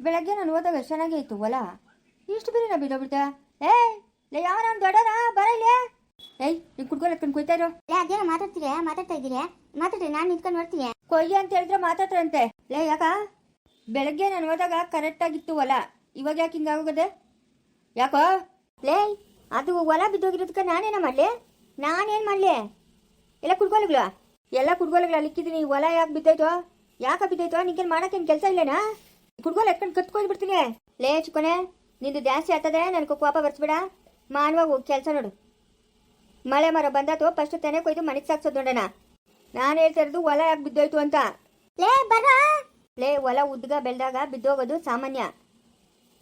ಬೆಳಗ್ಗೆ ನಾನು ಓದಾಗ ಚೆನ್ನಾಗಿ ಇತ್ತು ಹೊಲ ಇಷ್ಟು ಬೇರೆ ನಾ ಬಿದ್ದೋಗ್ಬಿಡ್ತಾ? ಏಯ್ ಲೇ ಯಾವ ನಾನು ದೊಡ್ಡನ ಬರ ಇಲ್ಲೇ? ಏಯ್ ನೀವು ಕುಡ್ಕೊಂಡು ಹತ್ಕೊಂಡು ಕೊಯ್ತಾ ಇರೋ. ಲೇ ಅದೇನೋ ಮಾತಾಡ್ತೀರಿ ಮಾತಾಡ್ತಾ ಇದ್ದೀರಿ ಮಾತಾಡ್ರಿ ನಾನು ನಿಂತ್ಕೊಂಡು ನೋಡ್ತೀನಿ. ಕೊಯ್ಯ ಅಂತ ಹೇಳಿದ್ರೆ ಮಾತಾಡ್ರಂತೆ ಲೇ ಯಾಕ? ಬೆಳಗ್ಗೆ ನಾನು ಹೋದಾಗ ಕರೆಕ್ಟಾಗಿತ್ತು ಹೊಲ ಇವಾಗ ಯಾಕೆ ಹಿಂಗಾಗೋಗದೆ ಯಾಕೋ? ಲೇ ಅದು ಹೊಲ ಬಿದ್ದೋಗಿರೋದಕ್ಕೆ ನಾನೇನ ಮಾಡ್ಲಿ? ನಾನೇನ್ ಮಾಡ್ಲಿ? ಎಲ್ಲ ಕುಡ್ಕೊಳಗ್ಲ? ಎಲ್ಲ ಕುಡ್ಕೊಳಗ್ಲ ಅಲ್ಲಿಕ್ಕಿದ್ದೀನಿ ಹೊಲ ಯಾಕೆ ಬಿದ್ದೈತೋ ಯಾಕೆ ಬಿದ್ದೈತೋ ನಿಂಗೇನು ಮಾಡಕ್ಕೇನು ಕೆಲಸ ಇಲ್ಲೇನಾ? ಕುಡ್ಕೊಲ್ ಎತ್ಕೊಂಡು ಕತ್ಕೊಂಡು ಬಿಡ್ತೀನಿ ಲೇ ಚಿಕ್ಕೋನೆ ನಿಂದು ಜಾಸ್ತಿ ಆಗ್ತದೆ ನನಗೆ ಕೋಪ ಬರ್ಸ್ಬೇಡ. ಮಾನವ ಕೆಲಸ ನೋಡು. ಮಳೆ ಮರ ಬಂದಾತು ಫಸ್ಟ್ ತೆನೆ ಕೊಯ್ದು ಮನೆಗೆ ಸಾಕ್ಸೋದು ನೋಡೋಣ. ನಾನು ಹೇಳ್ತಾ ಇರೋದು ಹೊಲ ಯಾಕೆ ಬಿದ್ದೋಯ್ತು ಅಂತ. ಲೇ ಬರ. ಲೇ ಒಲ ಉದ್ಗ ಬೆಳೆದಾಗ ಬಿದ್ದೋಗೋದು ಸಾಮಾನ್ಯ.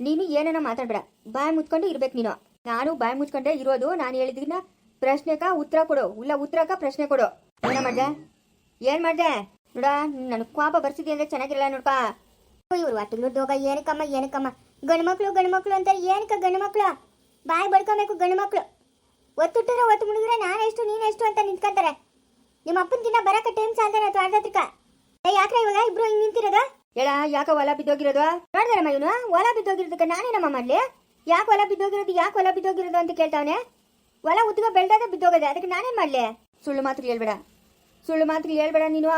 ನೀನು ಏನೇನೋ ಮಾತಾಡ್ಬೇಡ. ಬಾಯಿ ಮುಚ್ಕೊಂಡು ಇರ್ಬೇಕು ನೀನು. ನಾನು ಬಾಯಿ ಮುಚ್ಕೊಂಡೆ ಇರೋದು ನಾನು ಹೇಳಿದಿನ ಪ್ರಶ್ನೆಕ ಉತ್ತರ ಕೊಡು. ಇಲ್ಲ ಉತ್ತರಕ ಪ್ರಶ್ನೆ ಕೊಡು. ಏನ ಮಾಡ್ದೆ? ಏನ್ ಮಾಡ್ದೆ? ನೋಡ ನನಗೆ ಕೋಪ ಬರ್ಸಿದ್ಯಂದ್ರೆ ಚೆನ್ನಾಗಿರಲ್ಲ ನೋಡ್ಪ ಇವ್ರು ಒಟ್ಟಲು ದೋಗ ಏನಕ್ಕಮ್ಮ ಏನಕ್ಕಮ್ಮ? ಗಂಡು ಗಂಡ್ಮಕ್ಳು ಗಂಡು ಮಕ್ಳು ಅಂತಾರೆ ಏನಕ್ಕ ಗಂಡು ಮಕ್ಳು ಬಾಯಿ ಬಡ್ಕೊಬೇಕು ಗಂಡು ಮಕ್ಳು ಒತ್ತುಟ್ಟರೆ ಒತ್ತು ಮುಳುಗಿದ್ರೆ ನಾನೆಷ್ಟು ನೀನೆಷ್ಟು ಅಂತ ನಿಂತ್ಕೊಂತಾರೆ. ನಿಮ್ಮ ಅಪ್ಪನ ದಿನ ಬರಕ್ಕೆ ಟೈಮ್ ಸಾಲ್ದಾರೆ ತೋಟದತ್ರಕ ಏ ಯಾಕ್ರೆ ಇವಾಗ ಇಬ್ರು ಹಿಂಗ್ ನಿಂತಿರೋದು? ಹೇಳ ಯಾಕ ಹೊಲ ಬಿದ್ದೋಗಿರೋದು? ನೋಡ್ದಾರಮ್ಮ ಇವನು? ಹೊಲ ಬಿದ್ದೋಗಿರೋದಕ್ಕೆ ನಾನೇನಮ್ಮ ಮಾಡ್ಲಿ? ಯಾಕೆ ಹೊಲ ಬಿದ್ದೋಗಿರೋದು ಯಾಕೆ ಹೊಲ ಬಿದ್ದೋಗಿರೋದು ಅಂತ ಕೇಳ್ತಾವನೆ? ಹೊಲ ಉದ್ಗ ಬೆಳ್ದಾಗ ಬಿದ್ದೋಗದೆ ಅದಕ್ಕೆ ನಾನೇನ್ ಮಾಡ್ಲಿ? ಸುಳ್ಳು ಮಾತ್ರ ಹೇಳ್ಬೇಡ. ಸುಳ್ಳು ಮಾತ್ರ ಹೇಳ್ಬೇಡ ನೀನು.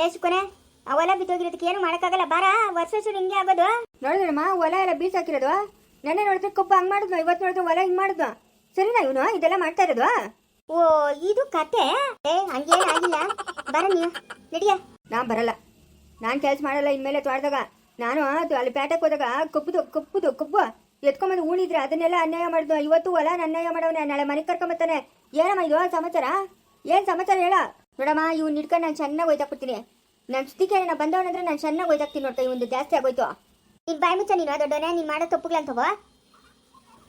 ಸುಕೊನೆ ಅವೆಲ್ಲ ಬಿದ್ದೋಗಿರೋದಕ್ಕೆ ಏನು ಮಾಡೋಕ್ಕಾಗಲ್ಲ. ಬಾರ ವರ್ಷ ವರ್ಷ ಹಿಂಗೆ ಆಗೋದು. ನೋಡಿದ್ರಮ್ಮ ಹೊಲ ಎಲ್ಲ ಬೀಸಾಕಿರೋದು. ನೆನ್ನೆ ನೋಡಿದ್ರೆ ಕೊಬ್ಬ ಹಂಗ್ ಮಾಡಿದ್ನು ಇವತ್ತು ನೋಡಿದ್ರೆ ಹೊಲ ಹಿಂಗ್ ಮಾಡಿದ್ನು ಸರಿನಾ ಇವನು? ಇದೆಲ್ಲ ಮಾಡ್ತಾ ಇರೋದು? ಓ ಇದು ಕತೆ? ಏ ಹಂಗೇನು ಆಗಿಲ್ಲ. ಬರ ನೀವು ನಡಿಯ. ನಾ ಬರಲ್ಲ. ನಾನು ಕೆಲಸ ಮಾಡಲ್ಲ ಇನ್ಮೇಲೆ ತೋಟದಾಗ. ನಾನು ಅದು ಅಲ್ಲಿ ಪೇಟೆಗೆ ಹೋದಾಗ ಕಪ್ಪುದು ಕಪ್ಪುದು ಕಬ್ಬು ಎತ್ಕೊಂಬಂದು ಉಣಿದ್ರೆ ಅದನ್ನೆಲ್ಲ ಅನ್ಯಾಯ ಮಾಡಿದ್ನು ಇವತ್ತು ಹೊಲ ಅನ್ಯಾಯ ಮಾಡವನೆ ನಾಳೆ ಮನೆಗೆ ಕರ್ಕೊಂಬತ್ತಾನೆ ಏನಮ್ಮ ಇದು? ಸಮಾಚಾರ? ಏನು ಸಮಾಚಾರ ಹೇಳ. ನೋಡಮ್ಮ ಇವ್ನು ಹಿಡ್ಕೊಂಡು ನಾನು ಚೆನ್ನಾಗಿ ಒಯ್ದಾಕ್ಬಿಡ್ತೀನಿ. ನನ್ನ ಸುದ್ದಿಗೆ ನಾನು ಬಂದವನಂದ್ರೆ ನಾನು ಚೆನ್ನಾಗಿ ಒಯ್ದಾಕ್ತೀನಿ ನೋಡ್ತಾ ಒಂದು ಜಾಸ್ತಿ ಆಗೋಯ್ತು. ನೀನ್ ಬಾಯಿ ಮುಚ್ಚ ನೀನು, ದೊಡ್ಡವನೇ, ನೀನ್ ಮಾಡೋ ತಪ್ಪುಗಳಂತವ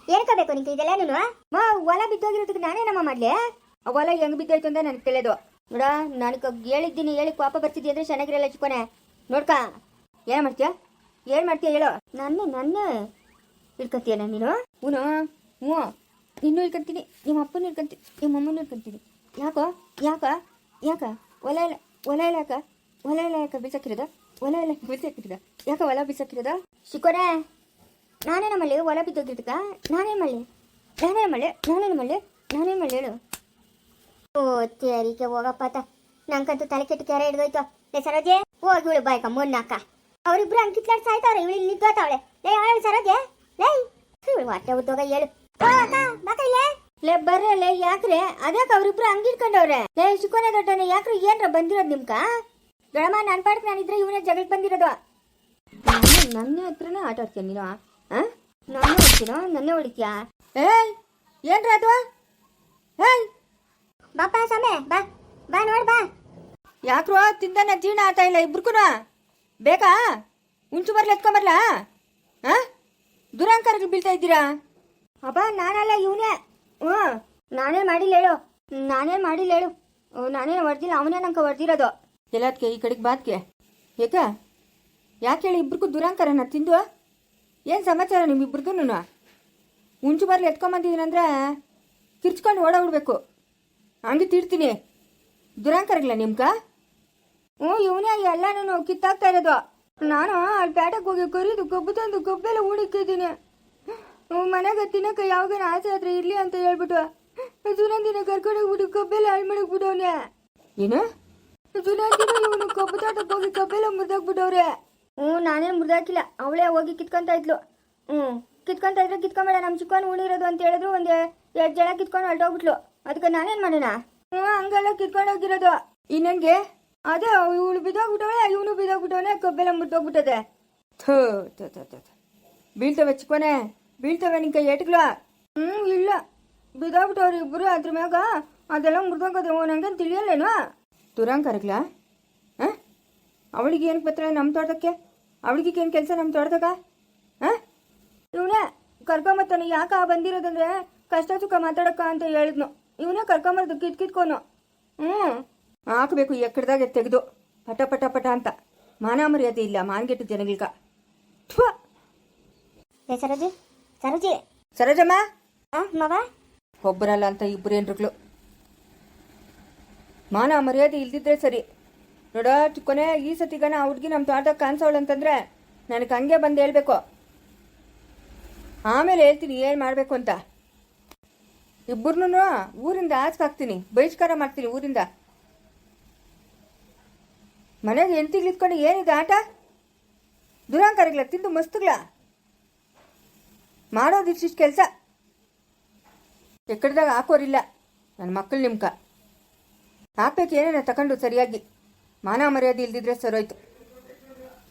ಏನ್ಕೋಬೇಕು ಬೇಕು ನಿಂಗೆ ಇದೆಲ್ಲ ನೀನು? ಮಾ, ಹೊಲ ಬಿದ್ದೋಗಿರೋದಕ್ಕೆ ನಾನೇನಮ್ಮ ಮಾಡ್ಲಿ, ಆ? ಹೊಲ ಹೆಂಗ್ ಬಿದ್ದೋಯ್ತು ಅಂತ ನನಗೆ ತಿಳಿಯೋದು ನೋಡ ನನಗೆ ಹೇಳಿದ್ದೀನಿ, ಹೇಳಿ ಕೋಪ ಬರ್ತಿದ್ದಿ ಅಂದ್ರೆ ಚೆನ್ನಾಗಿರಲ್ಲ ಚಿಕ್ಕೋನೆ. ನೋಡ್ಕ. ಏನ್ ಮಾಡ್ತೀಯ? ಏನ್ ಮಾಡ್ತೀಯ ಹೇಳು. ನನ್ನ ನನ್ನ ಹಿಡ್ಕೊಂತೀಯನ ನೀನು? ಹ್ಞೂ ಹ್ಞೂ. ನಿನ್ನೂ ಇಳ್ಕೊಂತೀನಿ, ನಿಮ್ಮ ಅಪ್ಪನ ಇಳ್ಕೊಂತೀನಿ, ನಿಮ್ಮ ಅಮ್ಮನೂ ಇಳ್ಕೊಂತೀನಿ. ಯಾಕೋ? ಯಾಕ? ಯಾಕ? ಹೊಲ ಇಲ್ಲ ಹೊಲ ಇಲ್ಲ ಯಾಕ? ಹೊಲ ಎಲ್ಲ ಯಾಕ ಬೀಸಾಕಿರೋದ ಒಲೆ ಇಲ್ಲ ಬೀಸಾಕಿರೋದ ಯಾಕ ಹೊಲ ಬೀಸಾಕಿರೋದ? ಶಿಕೋರೆ ನಾನೇನ ನಮ್ಮಲ್ಲಿ ಹೊಲ ಬಿದ್ದೋಗಿದ್ದಕ್ಕ? ನಾನೇ ಮಳ್ಳಿ ನಾನೇ ಮಳೆ ನಾನೇ ಮಳೆ ನಾನೇ ಮಳೆ ಹೇಳು. ಓ ತೇರಿಕೆ ಹೋಗಪ್ಪ ತ ನಂಗಂತೂ ತಲೆ ಕೆಟ್ಟ ಕೆರೆ ಹಿಡ್ದೋಯ್ತು. ಲೇ ಸರೋಜೆ ಹೋಗಿ ಇವಳು ಬಾಯ್ಕ ಮೊನ್ನಕ್ಕ ಅವರಿಬ್ರು ಹಂಗೆ ಕಿತ್ಲಾಡ್ ಸಾಯ್ತಾವ್ರೆ ಇವಳು ಇಲ್ಲಿ ನಿಂತೋತಾವಳೆ ಲೇ ಹೇಳು ಸರೋಜೆ? ಲೇ ಇವಳು ಹೊಟ್ಟೆ ಉದ್ದೋಗ ಹೇಳು ಲೇ ಇಲ್ಲೇ? ಲೇ ಯಾಕ್ರೆ? ಅದ್ಯಾಕ ಅವ್ರಿಬ್ರು ಹಂಗಿಡ್ಕೊಂಡವ್ರೆ ಲೇ ಚಿಕ್ಕೋನೆ ದೊಡ್ಡನೆ ಯಾಕ್ರೆ ಏನ್ರ ಬಂದಿರೋದು ನಿಮ್ಕ? ದೊಡಮ್ಮ ನಾನು ಪಾಡಕ್ಕೆ ನಾನಿದ್ರೆ ಇವನೇ ಜಗಳಕ್ಕೆ ಬಂದಿರೋದು. ನಾನು ನನ್ನ ಹತ್ರನೇ ಆಟ ಆಡ್ತೀಯ ನೀನು? ಹಾಂ ನನ್ನೇ ಹೊಡಿತೀನೋ ನನ್ನೇ ಹೊಡಿತೀಯಾ? ಏಯ್ ಏನ್ರ ಅದು? ಏಯ್ ಬಾಪ ಸಮೆ ಬಾ ಬಾ ನೋಡ್ ಬಾ. ಯಾಕ್ರೋ ತಿಂದನ ಜೀರ್ಣ ಆತ ಇಲ್ಲ ಇಬ್ರಿಗೂ ಬೇಕಾ? ಉಂಚು ಬರ್ಲಿ ಎತ್ಕೊಂಬರ್ಲಾ ಹಾ ದುರಾಂಕಾರಗಳು ಬೀಳ್ತಾ ಇದ್ದೀರಾ? ಅಬ್ಬ ನಾನಲ್ಲ ಇವನೇ. ಹ್ಞೂ. ನಾನೇ ಮಾಡಿಲ್ಲ ಹೇಳು. ನಾನೇ ಮಾಡಿಲ್ಲ ಹೇಳು. ನಾನೇ ಹೊಡೆದಿಲ್ಲ. ಅವನೇ ನಂಗೆ ಹೊಡೆದಿರೋದು. ಎಲ್ಲದಕ್ಕೆ ಈ ಕಡೆಗೆ ಬಾತ್ಗೆ ಏಕ? ಯಾಕೆ ಹೇಳಿ ಇಬ್ರಿಗೂ ದುರಂಕಾರನ ತಿಂದು ಏನು ಸಮಾಚಾರ ನಿಮ್ಮಿಬ್ರಿಗೂ ಉಂಚು ಬರ್ಲಿ ಎತ್ಕೊಂಬಂದಿದ್ದೀನಂದ್ರೆ ಕಿರ್ಚ್ಕೊಂಡು ಓಡೋಗ್ಬಿಡ್ಬೇಕು ಹಂಗೆ ತಿಡ್ತೀನಿ. ದುರಂಕಾರಗಳ ನಿಮ್ಗ? ಹ್ಞೂ, ಇವನೇ ಎಲ್ಲಾನು ಕಿತ್ತಾಗ್ತಾ ಇರೋದು. ನಾನು ಅಲ್ಲಿ ಪೇಟೆಗೆ ಹೋಗಿ ಕರೀದು ಗೊಬ್ಬು ತಂದು ಗೊಬ್ಬೆಲ್ಲ ಹೂಡಿಕ್ಕಿದ್ದೀನಿ ಮನೆಗೆ ತಿನ್ನಕ್ಕೆ ಯಾವಾಗ ಆಸೆ ಆದ್ರೆ ಇರಲಿ ಅಂತ ಹೇಳ್ಬಿಟ್ಟು. ಸುನಂದಿನ ಕರ್ಕೊಂಡು ಗೊಬ್ಬೆಲ್ಲ ಹಾಳು ಮಾಡಕ್ಬಿಟ್ಟವನೆ ಏನು? ಇವನು ಕಬ್ಬು ತೋಟಕ್ಕೆ ಹೋಗಿ ಕಬ್ಬೆಲ್ಲ ಮುರಿದಾಕ್ಬಿಟ್ಟವ್ರೆ. ಹ್ಞೂ ನಾನೇನು ಮುರಿದಾಕಿಲ್ಲ. ಅವಳೇ ಹೋಗಿ ಕಿತ್ಕೊಂತ ಇದ್ಲು. ಹ್ಞೂ ಕಿತ್ಕೊಂತ ಇದ್ರೆ ಕಿತ್ಕೊಂಬೇಡ. ನಮ್ಮ ಚಿಕ್ಕವನು ಉಣಿರೋದು ಅಂತ ಹೇಳಿದ್ರು ಒಂದು ಎರಡು ಜನ ಕಿತ್ಕೊಂಡು ಹೊರಟೋಗ್ಬಿಟ್ಲು ಅದಕ್ಕೆ ನಾನೇನು ಮಾಡೋಣ ಹ್ಞೂ ಹಂಗೆಲ್ಲ ಕಿತ್ಕೊಂಡು ಹೋಗಿರೋದು. ಇನ್ನಂಗೆ ಅದೇ ಇವಳು ಬಿದ್ದೋಗ್ಬಿಟ್ಟವಳೆ ಇವನು ಬಿದ್ದೋಗ್ಬಿಟ್ಟವನೆ ಕಬ್ಬೆಲ್ಲ ಮುರಿದೋಗ್ಬಿಟ್ಟದೆ. ಥೋ ಥೋ ಥೋ. ಬೀಳ್ತವೆ ಚಿಕ್ಕೋನೆ ಬೀಳ್ತವೆ ನಿಂಕ ಏಟ್ಗಳ. ಹ್ಞೂ ಇಲ್ಲ. ಬಿದ್ದೋಗ್ಬಿಟ್ಟವ್ರು ಇಬ್ಬರು ಅದ್ರ ಮ್ಯಾಗ ಅದೆಲ್ಲ ಮುರಿದೋಗೋದು ನಂಗೆ ತಿಳಿಯಲ್ಲೇನು? ದುರಂಕರಗ್ಲ ಹಾಂ? ಅವಳಿಗೆ ಏನು ಬರ್ತಾಳೆ ನಮ್ಮ ತೋಟಕ್ಕೆ? ಅವಳಿಗೆ ಏನು ಕೆಲಸ ನಮ್ಮ ತೋಟದಾಗ? ಹಾಂ? ಇವನೇ ಕರ್ಕೊಂಬತ್ತಾನೆ ಯಾಕ ಬಂದಿರೋದಂದ್ರೆ ಕಷ್ಟ ಸುಖ ಮಾತಾಡಕ್ಕ ಅಂತ ಹೇಳಿದ್ನು. ಇವನೇ ಕರ್ಕೊಂಬರ್ದು ಕಿತ್ ಕಿತ್ಕೊನು ಹ್ಞೂ ಹಾಕಬೇಕು ಎಕ್ಕಡ್ದಾಗ ತೆಗೆದು. ಪಟ ಪಟ ಪಟ ಅಂತ. ಮಾನ ಮರ್ಯಾದೆ ಇಲ್ಲ ಮಾನ್ಗೆಟ್ಟು ಜನಗಳಿಗ. ಥ್ವ ಸರೋಜಿ. ಸರೋಜಿ. ಸರೋಜಮ್ಮ? ಮವ? ಒಬ್ಬರಲ್ಲ ಅಂತ ಇಬ್ಬರು ಏನ್ರುಗಳು ಮಾನ ಮರ್ಯಾದೆ ಇಲ್ದಿದ್ರೆ ಸರಿ. ನೋಡ ಚಿಕ್ಕೊನೆ ಈ ಸತಿಗನ ಆ ಹುಡ್ಗಿ ನಮ್ಮ ತೋಟದಾಗ ಕಾಣಿಸೋಳು ಅಂತಂದ್ರೆ ನನಗೆ ಹಂಗೆ ಬಂದು ಹೇಳ್ಬೇಕು. ಆಮೇಲೆ ಹೇಳ್ತೀನಿ ಏನು ಮಾಡಬೇಕು ಅಂತ. ಇಬ್ಬರನ್ನೂ ಊರಿಂದ ಆಚೆ ಹಾಕ್ತೀನಿ. ಬಹಿಷ್ಕಾರ ಮಾಡ್ತೀನಿ ಊರಿಂದ. ಮನೆಗೆ ಇಟ್ಕೊಂಡು ಏನಿದೆ ಆಟ? ದುರಾಂಕಾರಗಳ, ತಿಂದು ಮಸ್ತುಗಳ. ಮಾಡೋದು ಇಷ್ಟಿಷ್ಟು ಕೆಲಸ. ಎಕ್ಕಡ್ದಾಗ ಹಾಕೋರಿಲ್ಲ. ನನ್ನ ಮಕ್ಕಳು ನಿಮ್ಕ. ಹಾಕ್ಬೇಕು ಏನೇನ ತಗೊಂಡು ಸರಿಯಾಗಿ ಮಾನ ಮರ್ಯಾದೆ ಇಲ್ದಿದ್ರೆ ಸರೋಯ್ತು.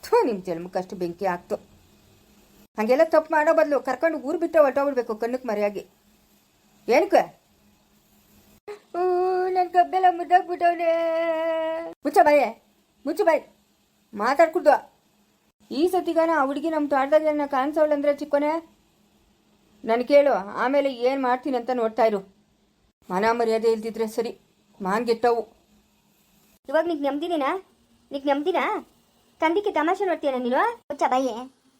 ಥೂ ನಿಮ್ಮ ಜನ್ಮಕ್ಕಷ್ಟು ಬೆಂಕಿ ಆಗ್ತು. ಹಾಗೆಲ್ಲ ತಪ್ಪು ಮಾಡೋ ಬದಲು ಕರ್ಕೊಂಡು ಊರು ಬಿಟ್ಟು ಹೊಟ್ಟೋಗ್ಬಿಡ್ಬೇಕು ಕಣ್ಣಕ್ಕೆ ಮರೆಯಾಗಿ. ಏನಕ್ಕೆ? ನನ್ನ ಕಬ್ಬೆಲ್ಲ ಮುದ್ದಾಗ್ಬಿಟ್ಟವನೇ. ಮುಚ್ಚ ಬಾಯೇ ಮುಚ್ಚ ಬಾಯ್. ಮಾತಾಡ್ಕೊಡ್ದು. ಈ ಸತಿಗಾನ ಆ ಹುಡುಗಿ ನಮ್ಮ ತೋಟದಾಗ ನನ್ನ ಕಾಣಿಸೋಳಂದ್ರೆ ಚಿಕ್ಕೋನೆ? ನಾನು ಕೇಳು ಆಮೇಲೆ ಏನು ಮಾಡ್ತೀನಿ ಅಂತ ನೋಡ್ತಾ ಇರು. ಮಾನ ಮರ್ಯಾದೆ ಇಲ್ದಿದ್ರೆ ಸರಿ. ಮಾನ್ಗೆಟ್ಟವು ಇವಾಗ ನಿಕ್ ನೆಮ್ಮದಿನೇನಾ ನಿಕ್ ನೆಮ್ಮದಿನಾ ತಂದಿಕ್ಕೆ ತಮಾಷೆ ನೋಡ್ತೀಯನ ನೀನು? ಮುಚ್ಚ ಬಾಯಿ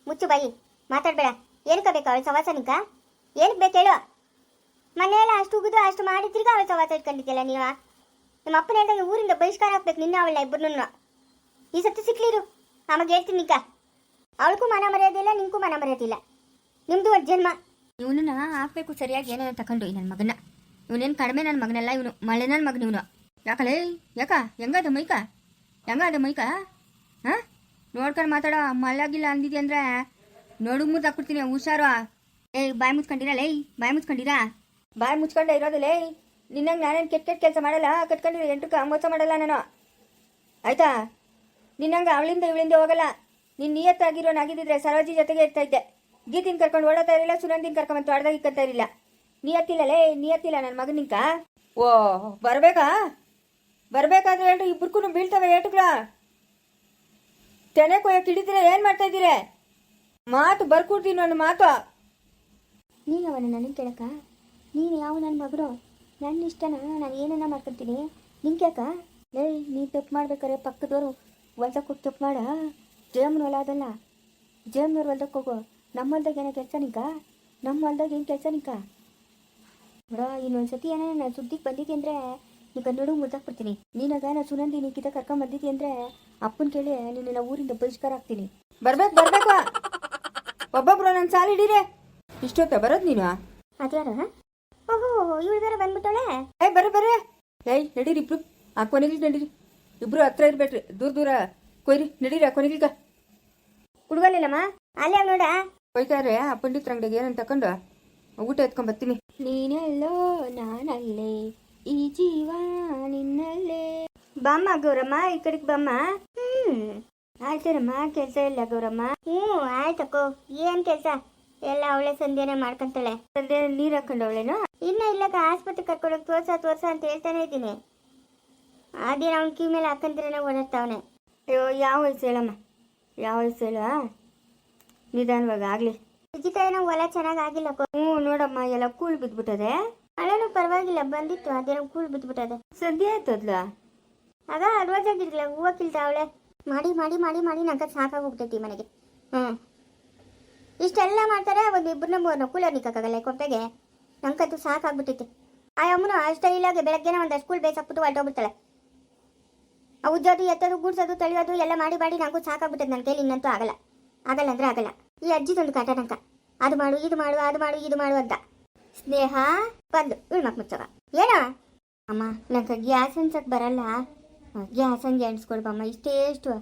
ಮುಚ್ಚು ಬಾಯಿ. ಮಾತಾಡ್ಬೇಡ. ಏನಕ್ಕೆ ಬೇಕು ಅವಳ ಸವಾಸ ನಿಕ ಏನಕ್ಕೆ ಬೇಕು ಹೇಳು. ಮನೆಯೆಲ್ಲ ಅಷ್ಟು ಉಗಿದು ಅಷ್ಟು ಮಾಡಿ ತಿರ್ಗಾ ಅವಳ ಸವಾಸ ಇಟ್ಕೊಂಡಿದ್ಯಲ್ಲ ನೀವ? ನಮ್ಮ ಅಪ್ಪನ ಹೇಳ್ದಂಗೆ ಊರಿಂದ ಬಹಿಷ್ಕಾರ ಹಾಕ್ಬೇಕು ನಿನ್ನ ಅವಳ ಇಬ್ಬರನ್ನು ಈ ಸತಿ ಸಿಕ್ಲಿರು. ಆವಾಗ ಹೇಳ್ತೀನಿ ನಿಕ್ಕ. ಅವಳಿಗೂ ಮನ ಮರ್ಯಾದಿಲ್ಲ ನಿನ್ಗೂ ನಿಂಗೂ ಮನ ಮರ್ಯಾದಿಲ್ಲ ನಿಮ್ದು ಒಂದು ಜನ್ಮ. ಇವನನ್ನ ಹಾಕ್ಬೇಕು ಸರಿಯಾಗಿ ಏನೇನೋ ತಗೊಂಡು ನನ್ನ ಮಗನ ಇವನೇನು ಕಡಿಮೆ ನನ್ನ ಮಗನಲ್ಲ ಇವನು ಮಳೆ ನನ್ನ ಮಗನ ಇವನು. ಯಾಕಲೇ? ಯಾಕ? ಹೆಂಗದ ಮೈಕ? ಹೆಂಗದ ಮೈಕ? ಹಾಂ? ನೋಡ್ಕೊಂಡು ಮಾತಾಡೋ ಮಲ್ಲಾಗಿಲ್ಲ ಅಂದಿದ್ಯ ಅಂದ್ರೆ? ನೋಡು ಮುದ್ದು ಹಾಕ್ಬಿಡ್ತೀನಿ ಹುಷಾರು. ಏಯ್, ಬಾಯಿ ಮುಚ್ಕೊಂಡಿರ ಲೇ? ಬಾಯಿ ಮುಚ್ಕೊಂಡಿರಾ? ಬಾಯಿ ಮುಚ್ಕೊಂಡೆ ಲೇ? ನಿನ್ನಂಗೆ ನಾನೇನು ಕೆಟ್ಟ ಕೆಟ್ಟ ಕೆಲಸ ಮಾಡಲ್ಲ? ಕಟ್ಕೊಂಡಿರೋ ಎಂಟಕ್ಕೆ ಮೋಸ ಮಾಡಲ್ಲ ನಾನು. ಆಯ್ತಾ? ನಿನ್ನಂಗೆ ಅವಳಿಂದ ಇವಳಿಂದ ಹೋಗಲ್ಲ. ನೀನು ನಿಯತ್ತಾಗಿರೋನಾಗಿದ್ದಿದ್ರೆ ಸರೋಜಿ ಜೊತೆಗೆ ಇರ್ತಾ ಇದ್ದೆ. ಗೀತಿನ ಕರ್ಕೊಂಡು ಓಡೋತಾ ಇರಲಿಲ್ಲ, ಸುನಂದಿನ ಕರ್ಕೊಂಬಂತು ಅಡ್ದಾಗ ಇರಲಿಲ್ಲ. ನಿಯತ್ತಿಲ್ಲ ಲೇ ನಿಯತ್ತಿಲ್ಲ ನನ್ನ ಮಗನಿಂಕ ಓ, ಬರಬೇಕಾ? ಬರಬೇಕಾದ್ರೆ ಹೇಳ್ರಿ ಇಬ್ಬರಿಗೂ ಬೀಳ್ತವೆ ಏಟುಗಳ. ತೆನೆ ಕೊಯ್ಯಕ್ಕೆ ಹಿಡಿದ್ರೆ ಏನು ಮಾಡ್ತಾ ಇದ್ದೀರ? ಮಾತು ಬರ್ಕೊಡ್ತೀನಿ ನನ್ನ ಮಾತು. ನೀನು ಅವನ ನನಗೆ ಕೇಳಕ್ಕ? ನೀನು ಯಾವ ನನ್ನ ಮಗಳು ನನ್ನ ಇಷ್ಟನ ನಾನು ಏನನ್ನ ಮಾಡ್ಕೊತೀನಿ? ಕೇಳಕ ಏಯ್, ನೀನು ತಪ್ಪು ಮಾಡ್ಬೇಕಾರೆ ಪಕ್ಕದವರು ಹೊಲ್ದಕ್ಕೆ ಹೋಗಿ ತಪ್ಪು ಮಾಡ. ಜೇಮ್ನ ಹೊಲ ಅದಲ್ಲ. ಜೇಮ್ನವ್ರು ಹೊಲ್ದಕ್ಕೆ ಹೋಗು. ನಮ್ಮ ಹೊಲ್ದಾಗ ಏನೋ ಕೆಲಸ ನಿಂಕ? ನಮ್ಮ ಹೊಲ್ದಾಗ ಏನು ಕೆಲಸ ನಿಂಕ? ನೋಡ ಇನ್ನೊಂದು ಸತಿ ಏನೋ ನಾನು ಸುದ್ದಿಗೆ ಬಂದಿದ್ದೆ ಅಂದರೆ ಕನ್ನಡ ನೋಡು ಮುದ್ದಾಕ್ಬಿಡ್ತೀನಿ ನೀನಾಗ ನಾನು ಸುನಂದಿ ನೀ ಕಿತ ಕರ್ಕೊಂಡ್ ಬಂದಿದ್ದೆ ಅಂದರೆ ಅಪ್ಪನ ಕೇಳಿ ನಿನ್ನ ಊರಿಂದ ಬಹಿಷ್ಕಾರ ಆಗ್ತೀನಿ. ಬರ್ಬೇಕು ಬರ್ಬೇಕು. ಒಬ್ಬೊಬ್ರು ನನ್ನ ಸಾಲ ಹಿಡೀರೆ. ಇಷ್ಟೊತ್ತ ಬರೋದು ನೀನು? ಅದ್ಯಾರ ಓಹೋ ಇವಳು ಬೇರೆ ಬಂದ್ಬಿಟ್ಟಳೆ ಏಯ್ ಬರ್ರಿ ಬರ್ರಿ. ಏಯ್ ನಡೀರಿ ಇಬ್ರು. ಆ ಕೊನೆಗಿಲ್ ನಡೀರಿ. ಇಬ್ರು ಹತ್ರ ಇರ್ಬೇಡ್ರಿ. ದೂರ ದೂರ ಕೊಯ್ರಿ. ನಡೀರಿ ಆ ಕೊನೆಗಿಲ್ಗ. ಹುಡುಗಲಿಲ್ಲಮ್ಮ ಅಲ್ಲೇ ನೋಡ. ಕೊಯ್ತಾರೆ ಆ ಪಂಡಿತ್ರ ಅಂಗಡಿಗೆ ಏನಂತ ತಕೊಂಡು ಊಟ ಎತ್ಕೊಂಡ್ ಬರ್ತೀನಿ. ನೀನಲ್ಲೋ ನಾನಲ್ಲೇ, ಈ ಜೀವ ನಿನ್ನಲ್ಲೇ ಬಾಮ್ಮ, ಗೌರಮ್ಮ, ಈ ಕಡೆಗೆ ಬಾಮ್ಮ. ಹ್ಮ್, ಆಯ್ತರಮ್ಮ, ಕೆಲಸ ಇಲ್ಲ ಗೌರಮ್ಮ. ಹ್ಞೂ ಆಯ್ತಕ್ಕೋ ಏನ್ ಕೆಲಸ? ಎಲ್ಲ ಅವಳೆ ಸಂಧ್ಯಾನೆ ಮಾಡ್ಕೊಂತಾಳೆ. ಸಂಧ್ಯಾ, ನೀರು ಹಾಕೊಂಡವಳೇನು ಇನ್ನ ಇಲ್ಲಕ ಆಸ್ಪತ್ರೆ ಕರ್ಕೊಂಡೋಗಿ ತೋರ್ಸ ತೋರ್ಸ ಅಂತ ಹೇಳ್ತಾನೆ ಇದ್ದೀನಿ. ಅದೇನು ಅವ್ನ ಕಿವಿ ಮೇಲೆ ಹಾಕಂತಿರೇನೆ ಓಡಾಡ್ತಾವನೆ. ಅಯ್ಯೋ, ಯಾವ ವಯಸ್ಸು ಹೇಳಮ್ಮ? ಯಾವ ವಯಸ್ಸು ಹೇಳುವ? ನಿಧಾನವಾಗಿ ಆಗಲಿ. ವಿಜಿತ ಏನೋ ಹೊಲ ಚೆನ್ನಾಗಿ ಆಗಿಲ್ಲ ಹ್ಞೂ ನೋಡಮ್ಮ ಎಲ್ಲ ಕೂಳ್ ಬಿದ್ಬಿಟ್ಟದೆ. ಅಲ್ಲೂ ಪರವಾಗಿಲ್ಲ ಬಂದಿತ್ತು ಅದೇನೋ ಕೂಳ್ ಬಿದ್ಬಿಟ್ಟದೆ. ಸದ್ಯ ಆಯ್ತದ್ಲ? ಆಗ ಅಡ್ವಾಜ್ ರೋಜಾಗಿರ್ಲಿಲ್ಲ ಹೂವು ಕಿಲ್ತಾವಳೆ ಮಾಡಿ ಮಾಡಿ ಮಾಡಿ ಮಾಡಿ ನಂಗೆ ಸಾಕಾಗೋಗ್ತೈತಿ ಮನೆಗೆ. ಹ್ಞೂ. ಇಷ್ಟೆಲ್ಲ ಮಾಡ್ತಾರೆ ಒಂದು ಇಬ್ಬರನ್ನ ಮೂರನ್ನ ಕೂಲ ನಿಕ್ಕಾಗಲ್ಲ ಕೊಪ್ಪೆಗೆ ನಂಗಂತೂ ಸಾಕಾಗ್ಬಿಟ್ಟೈತಿ. ಆ ಅಮ್ಮನು ಅಷ್ಟೇ ಇಲ್ಲಾಗೆ ಬೆಳಗ್ಗೆನೇ ಒಂದು ಸ್ಕೂಲ್ ಬೇಸಾಕ್ಬಿಟ್ಟು ಹೊರಟೋಗ್ಬಿಡ್ತಾಳೆ ಉಜ್ಜೋದು ಎತ್ತೋದು ಗೂಡ್ಸೋದು ತಳಿಯೋದು ಎಲ್ಲ ಮಾಡಿ ಮಾಡಿ ನಂಗೂ ಸಾಕಾಗ್ಬಿಟ್ಟೈತೆ ನನ್ನ ಕೈಲಿ ಇನ್ನಂತೂ ಆಗಲ್ಲ. ಆಗಲ್ಲ ಅಂದ್ರೆ ಆಗಲ್ಲ. ಈ ಅಜ್ಜಿದೊಂದು ಕಾಟ ನಂಕ ಅದು ಮಾಡು, ಇದು ಮಾಡು, ಅದು ಮಾಡು, ಇದು ಮಾಡು ಅಂತ. ಸ್ನೇಹ ಬಂದು ಇಳ್ಮಕ್ ಮುಚ್ಚವ. ಏನೋ? ಅಮ್ಮ, ನಂಗೆ ಗ್ಯಾಸ್ ಅನ್ಸಕ್ ಬರಲ್ಲ. ಗ್ಯಾಸ್ ಹಂಗೆ ಇಷ್ಟೇಷ್ಟು ಇಷ್ಟೇ ಎಷ್ಟು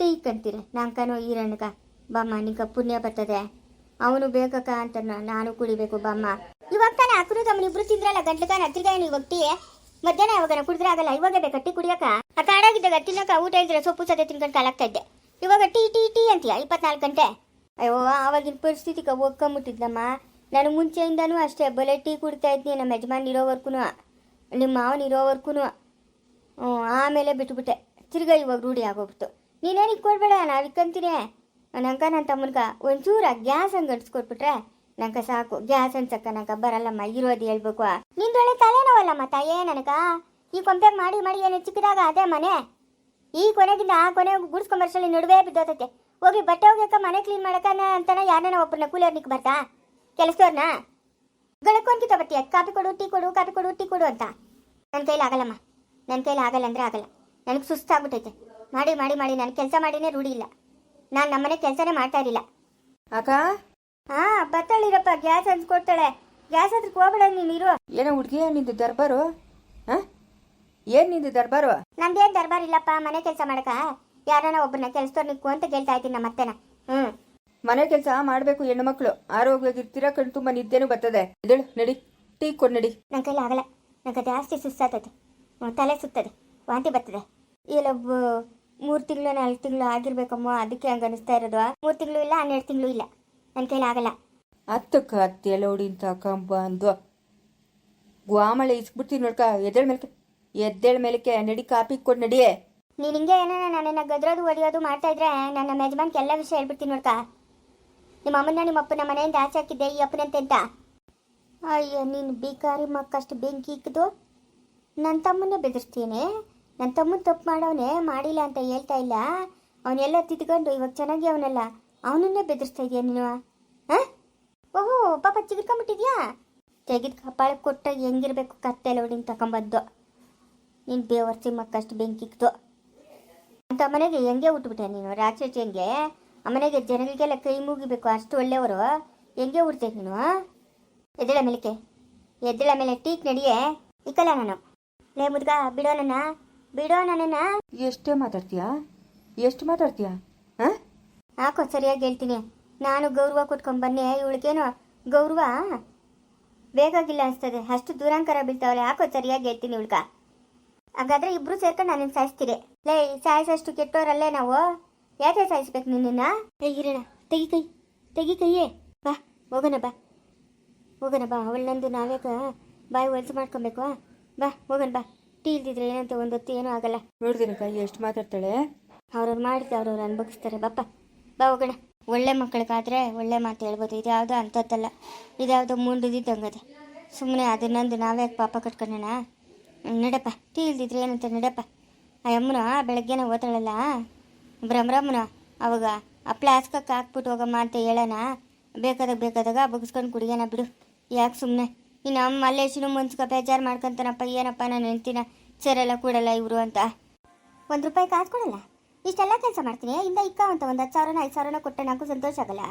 ಟೀಕ್ ಅಂತೀರ. ನಂಕನೋ ಈರಣ್ಣಕ ಬಮ್ಮ ನಿಂಕ ಪುಣ್ಯ ಬರ್ತದೆ. ಅವನು ಬೇಕಕ್ಕ ಅಂತ ನಾನು ಕುಡಿಬೇಕು ಬಮ್ಮ. ಇವಾಗ ತಾನೇ ಅಕ್ಕರು ತಮ್ಮ ಇಬ್ರು ತಿಂದ್ರಲ್ಲ ಗಂಟ್ಲಕ ಹತ್ತಿರಗಾಯನು ಇವಾಗ ಟೀ? ಮಧ್ಯಾಹ್ನ ಯಾವಾಗ ಕುಡಿದ್ರೆ ಆಗಲ್ಲ, ಇವಾಗ ಬೇಕಾ ಟೀ ಕುಡಿಯಕ ಆ ಕಾಡಾಗಿದ್ದಾಗ ತಿನ್ನಕ ಊಟ ಇದ್ರೆ ಸೊಪ್ಪು ಸದೆ ತಿನ್ಕೊಂಡು ಕಾಲಾಗ್ತಾ ಇದ್ದೆ. ಇವಾಗ ಟೀ ಟೀ ಟೀ ಅಂತೀಯ, ಇಪ್ಪತ್ನಾಲ್ಕು ಗಂಟೆ. ಅಯ್ಯೋ, ಆವಾಗಿನ ಪರಿಸ್ಥಿತಿಗೆ ಒಕ್ಕಂಬಿಟ್ಟಿದ್ದಮ್ಮ ನಾನು ಮುಂಚೆಯಿಂದನೂ ಅಷ್ಟೇ, ಬಲೆ ಟೀ ಕುಡಿತಾ ಇದ್ದೀನಿ ನಮ್ಮ ಯಜಮಾನ್ ಇರೋವರ್ಗೂ ನಿಮ್ಮ ಮಾವನ ಇರೋವರ್ಗೂ ಹ್ಞೂ, ಆಮೇಲೆ ಬಿಟ್ಬಿಟ್ಟೆ. ತಿರ್ಗಾ ಇವಾಗ ರೂಢಿ ಆಗೋಗ್ಬಿಟ್ಟು ನೀನೇನಿಗೆ ಕೊಡಬೇಡ ನಾವು ಇಕ್ಕಂತೀನಿ ನಂಕ ನನ್ನ ತಮ್ಮನ್ಗ ಒಂಚೂರ ಗ್ಯಾಸ್ ಹಂಗೆ ಅಂಟಿಸ್ಕೊಟ್ಬಿಟ್ರೆ ನಂಗೆ ಸಾಕು. ಗ್ಯಾಸ್ ಅನ್ಸಕ್ಕ ನಂಗೆ ಬರಲ್ಲಮ್ಮ, ಇರೋದು ಹೇಳ್ಬೇಕು. ನಿಂದೊಳ್ಳೆ ತಲೆನೋವಲ್ಲಮ್ಮ ತಾಯೇ ನನಗ ಈ ಕೊಂಪೆ ಮಾಡಿ ಮಾಡಿ ಏನು ಚಿಕ್ಕದಾಗ ಅದೇ ಮನೆ. ಈ ಕೊನೆಗಿಂದ ಆ ಕೊನೆ ಗುಡ್ಸ್ಕೊಂಬರ್ಸಲ್ಲಿ ನಡುವೆ ಬಿದ್ದೋತೈತೆ. ಹೋಗಿ ಬಟ್ಟೆ ಹೋಗ್ಯಕ್ಕ ಮನೆ ಕ್ಲೀನ್ ಮಾಡಕನ ಅಂತಾನ ಯಾರನ್ನ ಒಬ್ಬರನ್ನ ಕೂಲರ್ ನಿಕ್ ಬರ್ತಾ ಕೆಲಸದವ್ರನ್ನ? ಗಳಕ್ಕೊಂತಿತ ಬರ್ತೀಯ ಕಾಫಿ ಕೊಡು ಟೀ ಕೊಡು ಕಾಫಿ ಕೊಡು ಟೀ ಕೊಡು ಅಂತ. ನನ್ನ ಕೈಲಿ ಆಗಲ್ಲಮ್ಮ. ನನ್ನ ಕೈಲಿ ಆಗಲ್ಲ ಅಂದರೆ ಆಗಲ್ಲ. ನನಗೆ ಸುಸ್ತಾಗ್ಬಿಟ್ಟೈತೆ. ಮಾಡಿ ಮಾಡಿ ಮಾಡಿ ನಾನು ಕೆಲಸ ಮಾಡಿನೇ ರೂಢಿ ಇಲ್ಲ. ನಾನು ನಮ್ಮನೆ ಕೆಲಸನೇ ಮಾಡ್ತಾ ಇರಲಿಲ್ಲ. ಅಕ್ಕ? ಹಾ ಬತ್ತಾಳಿರಪ್ಪ ಗ್ಯಾಸ್ ಹಂಚ್ಕೊಡ್ತಾಳೆ ಗ್ಯಾಸ್ ಹತ್ರಕ್ಕೆ ಹೋಗ್ಬೇಡ ನೀನಿರು ಏನೋ ಹುಡುಗಿ ನಿಂದು ದರ್ಬಾರು? ಹಾಂ? ಏನು ನಿಂದು ದರ್ಬಾರು? ನಂದೇನ್ ದರ್ಬಾರ್ ಇಲ್ಲಪ್ಪ ಮನೆ ಕೆಲಸ ಮಾಡಕ ಯಾರನ್ನ ಒಬ್ಬರನ್ನ ಕೆಲ್ಸದವ್ರು ನಿಕ್ಕು ಅಂತ ಕೇಳ್ತಾ ಇದ್ದೀನಿ ನಮ್ಮ ಅತ್ತೆನ. ಹ್ಮ್. ಮನೆ ಕೆಲಸ ಮಾಡಬೇಕು ಹೆಣ್ಣು ಮಕ್ಕಳು ಆರೋಗ್ಯವಾಗಿರ್ತೀರ ಕಣ್ ತುಂಬ ನಿದ್ದೆನೂ ಬರ್ತದೆ. ಎದ್ದೇಳು ನಡಿ. ಟೀ ಕೊಡ್ನಡಿ ನಡಿ. ನನ್ನ ಕೈಲಿ ಆಗಲ್ಲ. ನಂಗೆ ಜಾಸ್ತಿ ಸುಸ್ತಾತದೆ ತಲೆ ಸುತ್ತದೆ. ವಾಂತಿ ಬರ್ತದೆ. ಇಲ್ಲ ಮೂರು ತಿಂಗಳು ನಾಲ್ಕು ತಿಂಗಳು ಆಗಿರ್ಬೇಕಮ್ಮ. ಅದಕ್ಕೆ ಹಂಗೆ ಅನಿಸ್ತಾ ಇರೋದು. ಮೂರು ತಿಂಗಳು ಇಲ್ಲ ಹನ್ನೆರಡು ತಿಂಗಳು ಇಲ್ಲ. ನನ್ನ ಕೈಲಿ ಆಗಲ್ಲ. ಹತ್ತಕ್ಕ ಹತ್ತೆಲೋಡಿ ಅಂತ ಕಂಬ ಅಂದು ಗ್ವಾಮಳೆ ಇಸ್ಬಿಡ್ತೀನಿ ನೋಡ್ಕ. ಎದ್ದೇಳ ಮೇಲಕ್ಕೆ ಎದ್ದೇಳ ಮೇಲಕ್ಕೆ ನಡಿ ಕಾಪಿ ಕೊಡು ನಡಿ ನೀನು ಹಿಂಗೆ ಏನೋ ನನ್ನನ್ನು ಗದ್ರೋದು ಹೊಡಿಯೋದು ಮಾಡ್ತಾ ಇದ್ರೆ ನನ್ನ ಯಜಮಾನ್ಗೆ ಎಲ್ಲ ವಿಷಯ ಹೇಳ್ಬಿಡ್ತೀನಿ ನೋಡ್ಕ. ನಿಮ್ಮ ಅಮ್ಮನ ನಿಮ್ಮ ಅಪ್ಪನ ಮನೆಯಿಂದ ಆಚೆ ಹಾಕಿದ್ದೆ ಈ ಅಪ್ಪನಂತೆ ಅಂತ. ಅಯ್ಯೋ, ನೀನು ಬೇಕಾರಿ ಮಕ್ಕಷ್ಟು ಬೆಂಕಿ ಇಕ್ಕದು ನನ್ನ ತಮ್ಮನ್ನೇ ಬೆದರಿಸ್ತೀನಿ ನನ್ನ ತಮ್ಮನ ತಪ್ಪು ಮಾಡವನೇ ಮಾಡಿಲ್ಲ ಅಂತ ಹೇಳ್ತಾ ಇಲ್ಲ. ಅವನೆಲ್ಲ ತಿದ್ಕೊಂಡು ಇವಾಗ ಚೆನ್ನಾಗಿ ಅವನಲ್ಲ. ಅವನನ್ನೇ ಬೆದರಿಸ್ತಾ ಇದೀಯ ನೀನು? ಹಾಂ? ಓಹೋ, ಪಾಪ ಚಿಗುರ್ಕೊಂಬಿಟ್ಟಿದ್ಯಾ ತೆಗೆದು ಕಪಾಳಕ್ಕೆ ಕೊಟ್ಟಾಗ ಹೆಂಗಿರ್ಬೇಕು ಕತ್ತೆ ಲೋಡಿನ ತಗೊಂಬದ್ದು ನೀನು ಬೇವರ್ಸಿ ಮಕ್ಕಷ್ಟು ಬೆಂಕಿಕ್ತು ಅಂತ ಮನೆಗೆ ಹೆಂಗೆ ಹುಟ್ಟುಬಿಟ್ಟೆ ನೀನು? ರಾಕ್ಷಸಿ ಹೆಂಗೆ? ಆ ಮನೆಗೆ ಜನಗಳಿಗೆಲ್ಲ ಕೈ ಮುಗಿಬೇಕು ಅಷ್ಟು ಒಳ್ಳೆಯವರು. ಹೆಂಗೆ ಹುಡ್ತೆ ನೀನು? ಎದ್ದಳ ಮೇಲಕ್ಕೆ. ಎದ್ದಳ ಮೇಲೆ ಟೀಕ್ ನಡಿಯೇ. ಇಕ್ಕಲ್ಲ ನಾನು. ಲೇ ಮುದ್ಗ ಬಿಡೋ ನನ್ನ. ಬಿಡೋ ನನ್ನನ್ನ. ಎಷ್ಟೇ ಮಾತಾಡ್ತೀಯಾ? ಎಷ್ಟು ಮಾತಾಡ್ತೀಯಾ? ಹಾಂ? ಹಾಕೋ ಸರಿಯಾಗಿ ಹೇಳ್ತೀನಿ. ನಾನು ಗೌರವ ಕೊಟ್ಕೊಂಡ್ ಬನ್ನಿ ಇವಳಿಗೇನು ಗೌರವ? ಬೇಕಾಗಿಲ್ಲ ಅನಿಸ್ತದೆ. ಅಷ್ಟು ದೂರಾಂಕರ ಬೀಳ್ತಾವಳೆ ಹಾಕೋ ಸರಿಯಾಗಿ ಹೇಳ್ತೀನಿ ಇವಳ್ಕ ಹಾಗಾದ್ರೆ ಇಬ್ರು ಸೇರ್ಕೊಂಡು ನನ್ನನ್ನು ಸಾಯಿಸ್ತೀರಿ. ಲೇ ಸಾಯಿಸಷ್ಟು ಕೆಟ್ಟೋರಲ್ಲೇ ನಾವು. ಯಾಕೆ ಸಾಯಿಸ್ಬೇಕು ನಿನ್ನ? ಏ ತೆಗಿ ಕೈ ತೆಗಿ ಕೈಯೇ. ಬಾ ಹೋಗೋಣ ಬಾ. ಹೋಗೋಣ ಬಾ ಅವಳು ನಂದು ನಾವ್ಯಾಕ ಬಾಯಿ ಹೊಲ್ಸು ಮಾಡ್ಕೊಬೇಕು ಬಾ ಹೋಗೋಣ ಬಾ. ಟೀ ಇಲ್ದಿದ್ರೆ ಏನಂತ ಒಂದು ಹೊತ್ತು ಏನೂ ಆಗಲ್ಲ. ನೋಡ್ದಿನಕ್ಕ ಎಷ್ಟು ಮಾತಾಡ್ತಾಳೆ? ಅವ್ರವ್ರು ಮಾಡಿದ್ರೆ ಅವ್ರವ್ರು ಅನುಭವಿಸ್ತಾರೆ ಬಪ್ಪ. ಬಾ ಹೋಗೋಣ. ಒಳ್ಳೆ ಮಕ್ಕಳಿಗಾದ್ರೆ ಒಳ್ಳೆ ಮಾತು ಹೇಳ್ಬೋದು. ಇದ್ಯಾವುದೋ ಅಂಥದ್ದಲ್ಲ. ಇದ್ಯಾವುದೋ ಮುಂಡಿದ್ದಂಗದೆ ಸುಮ್ಮನೆ ಅದನ್ನೊಂದು ನಾವ್ಯಾಕೆ ಪಾಪ ಕಟ್ಕೊಳ್ಳೋಣ ಹ್ಮ್, ನಡಪ್ಪ, ಟೀ ಇಲ್ದಿದ್ರೆ ಏನಂತ ನಡಪ್ಪ. ಆ ಅಮ್ಮನ ಬೆಳಗ್ಗೆನ ಓದಳಲ್ಲ ಬ್ರಹ್ಮರಮ್ಮನ ಅವಾಗ ಹಪ್ಳ ಹಾಸ್ಕಕ್ಕೆ ಹಾಕ್ಬಿಟ್ಟು ಹೋಗಮ್ಮ ಅಂತ ಹೇಳೋಣ. ಬೇಕಾದಾಗ ಬೇಕಾದಾಗ ಬಗ್ಸ್ಕೊಂಡು ಕುಡಿಯೋಣ ಬಿಡು. ಯಾಕೆ ಸುಮ್ಮನೆ ಇನ್ನು ಅಮ್ಮ ಮಲ್ಲೇಶನು ಮುನ್ಸ್ಕ ಬೇಜಾರು ಮಾಡ್ಕೊಂತಾನಪ್ಪ, ಏನಪ್ಪ ನಾನು ಹೇಳ್ತೀನ ಸರಲ್ಲ ಕೊಡಲ್ಲ ಇವರು ಅಂತ. ಒಂದು ರೂಪಾಯಿ ಕಾಸು ಕೊಡಲ್ಲ? ಇಷ್ಟೆಲ್ಲ ಕೆಲಸ ಮಾಡ್ತೀನಿ, ಇಂದ ಇಕ್ಕ ಅಂತ ಒಂದು ಹತ್ತು ಸಾವಿರನ, ಐದು ಸಾವಿರನ ಕೊಟ್ಟೆ ನಾಲ್ಕು ಸಂತೋಷ ಆಗಲ್ಲ.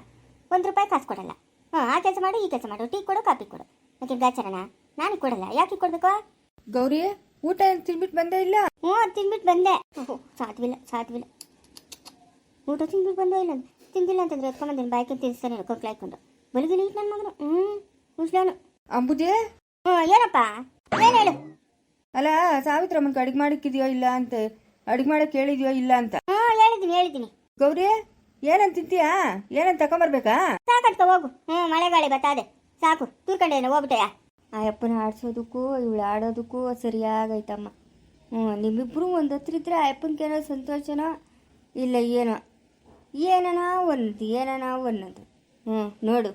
ಒಂದು ರೂಪಾಯಿ ಕಾಸು ಕೊಡಲ್ಲ. ಹಾಂ ಆ ಕೆಲಸ ಮಾಡು, ಈ ಕೆಲಸ ಮಾಡು, ಟೀ ಕೊಡು, ಕಾಫಿ ಕೊಡು. ಮತ್ತೆ ಗಾಚರಣ ನಾನು ಕೊಡಲ್ಲ, ಯಾಕೆ ಕೊಡಬೇಕು? ಗೌರಿ ಊಟ ಏನು ತಿನ್ಬಿಟ್ಟು ಬಂದೇ ಇಲ್ಲ? ಹ್ಞೂ ತಿನ್ಬಿಟ್ಟು ಬಂದೆ. ಓಹೋ ಸಾತ್ವಿಲ್ಲ ಸಾಧ್ವಿಲ್ಲ ಊಟ ತಿನ್ಬಿಟ್ಟು ಬಂದೋ ಇಲ್ಲ. ತಿಂದಿಲ್ಲ ಅಂತಂದ್ರೆ ಎತ್ಕೊಂಬಂದಿನಿ ಬಾಯ್ಕೆ ತಿನ್ನಿಸ್ತಾನೆ ಕೊಕ್ಲು ಹಾಕೊಂಡು ನೀಟ್ ನನ್ನ ಮಗನು. ಹ್ಞೂ ಮುಸ್ಲಾನು. ಅಂಬುಜಿ? ಹ್ಞೂ ಏನಪ್ಪ? ಏನು ಹೇಳು? ಅಲ್ಲ ಸಾವಿತ್ರಮ್ಮನ್ಗೆ ಅಡಿಗೆ ಮಾಡಿಕ್ಕಿದ್ಯೋ ಇಲ್ಲ ಅಂತ? ಅಡಿಗೆ ಮಾಡಕ್ಕೆ ಹೇಳಿದ್ಯೋ ಇಲ್ಲ ಅಂತ? ಹ್ಞೂ ಹೇಳಿದ್ದೀನಿ ಹೇಳಿದ್ದೀನಿ. ಗೌರಿ ಏನಂತ ತಿಂತೀಯಾ? ಏನಂತ ತಗೊಂಬರ್ಬೇಕಾ ಸಾಕಟ್ಕ ಹೋಗು. ಹ್ಞೂ ಮಳೆಗಾಳಿ ಬತ್ತಾದೆ. ಸಾಕು ತೂರ್ಕೊಂಡೇನೆ ಹೋಗ್ಬಿಟ್ಟೆಯಾ? ಆ ಅಪ್ಪನ ಆಡ್ಸೋದಕ್ಕೂ ಇವಳು ಆಡೋದಕ್ಕೂ ಸರಿಯಾಗೈತಮ್ಮ. ಹ್ಞೂ ನಿಮ್ಮಿಬ್ಬರು ಒಂದು ಹತ್ರ ಇದ್ರೆ ಆ ಅಪ್ಪನಿಗೇನೋ ಸಂತೋಷನೋ ಇಲ್ಲ ಏನೋ? ಏನನ ಒಂದು ಏನನ ಒಂದೊಂದು ಹ್ಞೂ ನೋಡು.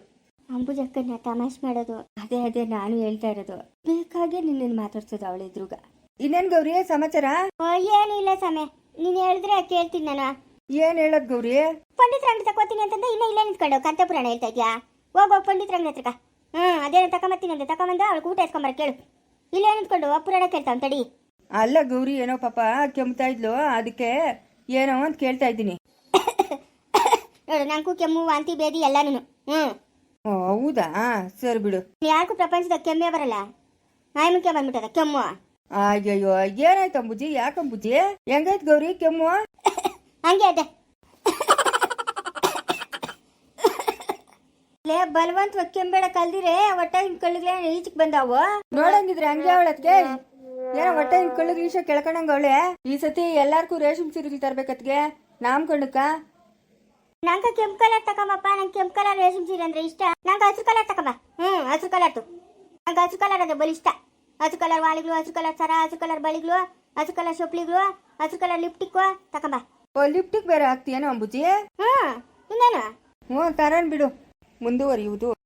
ಅಂಬುಜಕ್ಕನ್ನ ತಮಾಷೆ ಮಾಡೋದು ಅದೇ ಅದೇ ನಾನು ಹೇಳ್ತಾ ಇರೋದು. ಬೇಕಾಗೆ ನಿನ್ನನ್ನು ಮಾತಾಡ್ಸೋದು ಅವಳ ಎದುರುಗ. ಇನ್ನೇನು ಗೌರಿ ಸಮಾಚಾರ? ಓ ಏನು ಇಲ್ಲ ಸಮಯ ನೀನು ಹೇಳಿದ್ರೆ ಕೇಳ್ತೀನಿ ನಾನು? ಏನ್ ಹೇಳೋದು ಗೌರಿ? ಪಂಡಿತ್ ರಂಗ ತಕೋತೀನಿ ಅಂತಂದ್ರೆ ಇನ್ನ ಇಲ್ಲೇ ನಿಂತ್ಕೊಂಡು ಕಂತಪುರಾಣ ಹೇಳ್ತಾ ಇದ್ಯಾ? ಹೋಗೋ ಪಂಡಿತ್ ರಂಗ ಹತ್ರಕ ಹ್ಞೂ ಅದೇನೋ ತಗೊಂಬತ್ತೀನಿ ಅಂತ ತಗೊಂಬಂದ ಅವಳು ಊಟ ಎಸ್ಕೊಂಬರ ಕೇಳು. ಇಲ್ಲೇ ನಿಂತ್ಕೊಂಡು ಪುರಾಣ ಕೇಳ್ತಾನೆ ತಡಿ ಅಲ್ಲ ಗೌರಿ ಏನೋ ಪಾಪ ಕೆಮ್ತಾ ಇದ್ಲು ಅದಕ್ಕೆ ಏನೋ ಅಂತ ಕೇಳ್ತಾ ಇದ್ದೀನಿ. ನೋಡು ನಂಗೂ ಕೆಮ್ಮು ವಾಂತಿ ಬೇದಿ ಎಲ್ಲಾನು ಹ್ಞೂ ಓ ಹೌದಾ? ಸರಿ ಬಿಡು. ಯಾರಿಗೂ ಪ್ರಪಂಚದ ಕೆಮ್ಮೆ ಬರಲ್ಲ. ಮುಖ್ಯ ಬಂದ್ಬಿಟ್ಟದ ಕೆಮ್ಮು. ಅಯ್ಯಯ್ಯೋ ಏನಾಯ್ತು ಅಂಬುಜಿ ಯಾಕಂಬುಜಿ? ಹೆಂಗಾಯ್ತು ಗೌರಿ ಕೆಮ್ಮು? ಹಂಗೆ ಅದೇ ಲೇ ಬಲವಂತ ಕೆಂಬೇಡ ಕಲ್ದಿರೆ ಒಟ್ಟಾಗಿನ ಕಳ್ಳಿಗೆ ಈಚಕ್ ಬಂದಾವ? ನೋಡಂಗಿದ್ರೆ ಹಂಗೆ ಅವಳತ್ಗೆ ಏನೋ ಹೊಟ್ಟೆ ಕಳ್ಳಿಗೆ ಈಶ ಕೆಳ್ಕೊಂಡಂಗ ಅವಳೆ. ಈ ಸತಿ ಎಲ್ಲಾರ್ಗೂ ರೇಷ್ಮೆ ಸೀರೆ ತರ್ಬೇಕತ್ಗೆ ನಾಮ್ ಕಣ್ಣಕ್ಕ. ನಂಗ ಕೆಂಪು ಕಲರ್ ತಕೊಂಬಪ್ಪ ನಂಗೆ ಕೆಂಪು ಕಲರ್ ರೇಷ್ಮೆ ಸೀರೆ ಅಂದ್ರೆ ಇಷ್ಟ. ನಂಗೆ ಹಸು ಕಲರ್ ತಕಮ್ಮ ಹ್ಮ್ ಹಸಿರು ಕಲರ್ದು ನಂಗೆ ಹಸು ಕಲರ್ ಅದೇ ಬಲಿ ಇಷ್ಟ. ಹಸಿರು ಕಲರ್ ವಾಳಿಗಳು ಹಸು ಕಲರ್ ಸರ ಹಸು ಕಲರ್ ಬಳಿಗಳು ಹಸು ಕಲರ್ ಸೊಪ್ಲಿಗಳು ಹಸು ಕಲರ್ ಲಿಪ್ಟಿಕ್ ತಕಮ್ಮ ಓ ಲಿಪ್ಟಿಕ್ ಬೇರೆ ಹಾಕ್ತೀಯೇನೋ ಅಂಬುಜಿ? ಹ್ಮ್ ಇನ್ನೇನು? ಹ್ಞೂ ತರನ್ ಬಿಡು. ಮುಂದುವರಿಯುವುದು.